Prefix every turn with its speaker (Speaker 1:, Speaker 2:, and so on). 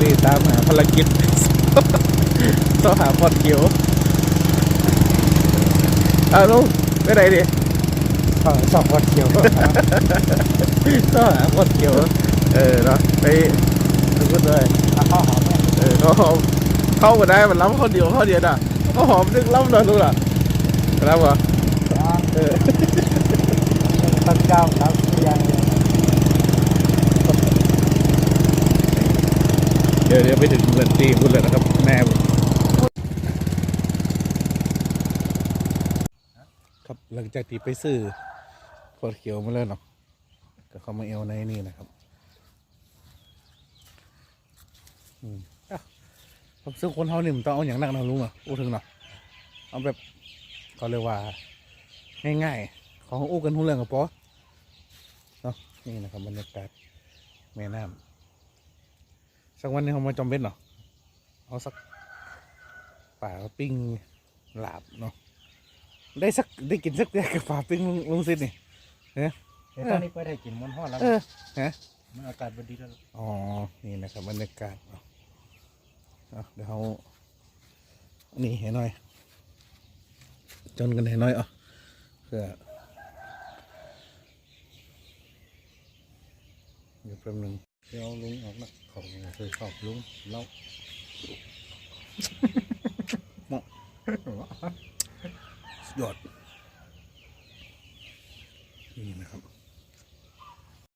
Speaker 1: นี่ตามหาภารกิจต้องหาพอดเขียวเอาลุงไปไหนดิ
Speaker 2: ก็สองคนเขียวก็
Speaker 1: ต้องหาพอดเขียว เออเนาะไปพูดเลย
Speaker 2: ข้าวหอมเนี่ย
Speaker 1: เออเขาหอมเข้ามาได้มันล้ำคนเดียวเข้าเดียวน่ะเขาหอมนึกล้ำหน่อยดูล่ะล้ำเหรอเออ
Speaker 2: ต้นเจ้าแล้วยัง
Speaker 1: เดี๋ยวเดี๋ยวไปถึงเรือนตีพูดเลยนะครับ แม่ผมครับหลังจากที่ไปซื้อขวดเขียวมาแล้วเนาะก็เข้ามาเอวในนี่นะครับอืมอะผมซื้อคนเฮานี่มันต้องเอาอย่างหนักนะลุงอะอู้ถึงเนาะเอาแบบเขาเรียกว่า ง่ายๆ ของอู้กันทุกเรื่องกับปอเนาะนี่นะครับบรรยากาศแม่น้ำ สักวันหนึงเขามาจอมเบ็ดเนาะเอาสักป่าปิ้งหลาบเนาะได้สักได้กินสักเดียวกับป่าปิ้งลุงลุงซิดนี่
Speaker 2: เดี๋ยวตอนนี้ไปได้กินมันห่อแล้ว
Speaker 1: เออฮะ
Speaker 2: มันอากาศบดีแล้ว
Speaker 1: อ๋อนี่นะครับบรรยากาศเนาะเอาเดี๋ยวเขานี่ให้หน่อย จนกันให้หน่อยเอะเพื่อเดี๋ยวแป๊บหนึง เดี๋ยวลุงออกนะกของเคยชอบลุงเล่าหมกยอดนี่นะครับ